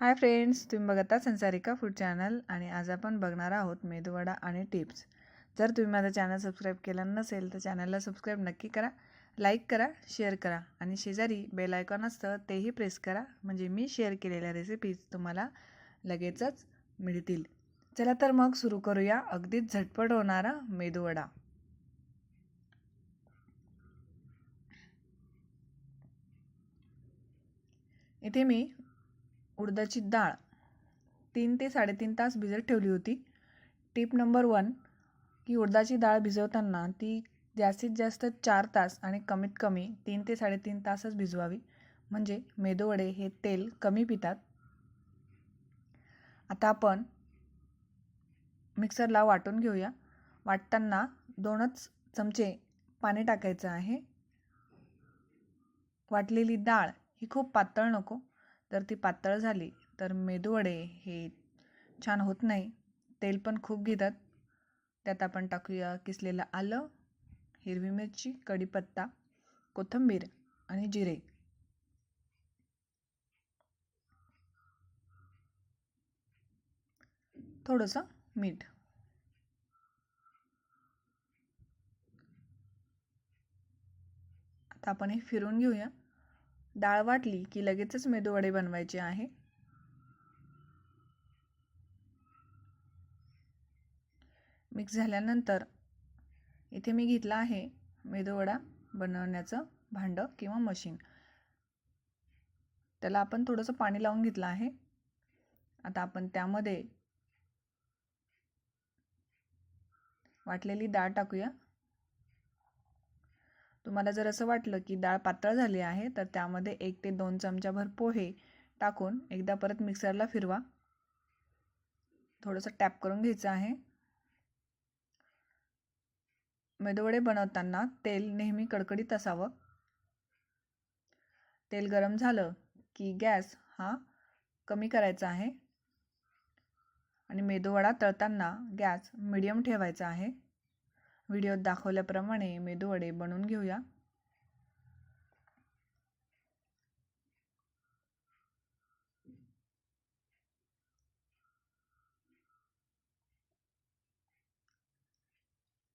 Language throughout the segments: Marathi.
हाय फ्रेंड्स तुम्ही बघता संसारिका फूड चॅनल आणि आज आपण बघणार आहोत मेदूवडा आणि टिप्स. जर तुम्ही माझं चॅनल सबस्क्राईब केलं नसेल तर चॅनलला सबस्क्राईब नक्की करा लाईक करा शेअर करा आणि शेजारी बेल आयकॉन असतं तेही प्रेस करा. म्हणजे मी शेअर केलेल्या रेसिपीज तुम्हाला लगेचच मिळतील. चला तर मग सुरू करूया अगदीच झटपट होणारा मेदूवडा. इथे मी उडदाची डाळ. तीन ते साडेतीन तास भिजत ठेवली होती. टिप नंबर वन की उडदाची डाळ भिजवताना ती जास्तीत जास्त चार तास आणि कमीत कमी तीन ते साडेतीन तासच भिजवावी. म्हणजे मेदूवडे हे तेल कमी पितात. आता आपण मिक्सरला वाटून घेऊया. वाटताना दोनच चमचे पाणी टाकायचं आहे. वाटलेली डाळ ही खूप पातळ नको. जर ती पातळ झाली. तर मेदूवडे हे छान होत नाही. तेल पण खूप घेतात. त्यात आपण टाकूया किसलेलं आलं हिरवी मिरची कढीपत्ता कोथिंबीर आणि जिरे. थोडंसं मीठ. आता आपण हे फिरून घेऊया. डाळ वाटली की लगेचच मेदूवडे बनवायचे आहे. मिक्स झाल्यानंतर इथे मी घेतला आहे मेदूवडा बनवण्याचं भांडं किंवा मशीन. त्याला आपण थोडंसं पाणी लावून घेतलं आहे. आता आपण त्यामध्ये वाटलेली डाळ टाकूया. तुम्हाला जर असं वाटलं की डाळ पातळ झाली आहे तर त्यामध्ये एक ते दोन चमचाभर पोहे टाकून एकदा परत मिक्सरला फिरवा. थोडंसं टॅप करून घ्यायचं आहे. मेदूवडे बनवताना तेल नेहमी कडकडीत असावं. तेल गरम झालं की गॅस हा कमी करायचा आहे. आणि मेदूवडा तळताना गॅस मिडियम ठेवायचा आहे. व्हिडिओत दाखवल्याप्रमाणे मेदूवडे बनवून घेऊया.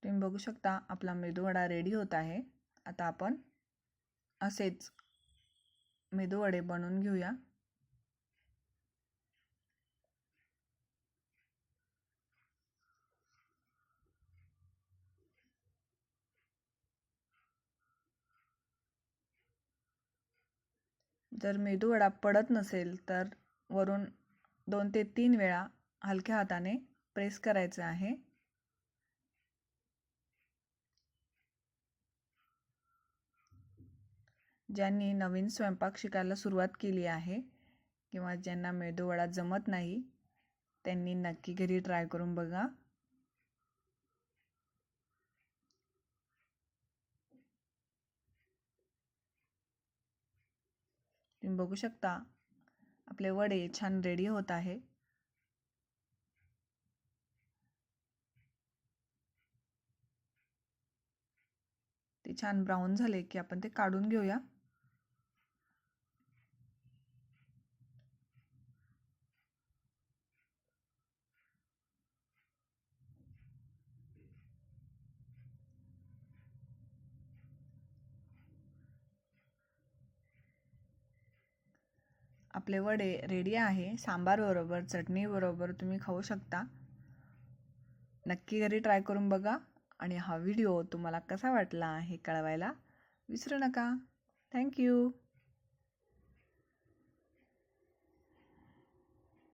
तुम्ही बघू शकता आपला मेदूवडा रेडी होत आहे. आता आपण असेच मेदूवडे बनवून घेऊया. जर मेदूवडा पडत नसेल तर वरून दोन ते तीन वेळा हलक्या हाताने प्रेस करायचं आहे. ज्यांनी नवीन स्वयंपाक शिकायला सुरुवात केली आहे किंवा ज्यांना मेदूवडा जमत नाही त्यांनी नक्की घरी ट्राय करून बघा. तुम्ही बघू शकता. आपले वडे छान रेडी होत आहे. ते छान ब्राऊन झाले की आपण ते काढून घेऊया. आपले वडे रेडी आहे सांबारबरोबर चटणीबरोबर तुम्ही खाऊ शकता. नक्की घरी ट्राय करून बघा आणि हा व्हिडिओ तुम्हाला कसा वाटला हे कळवायला विसरू नका. थँक्यू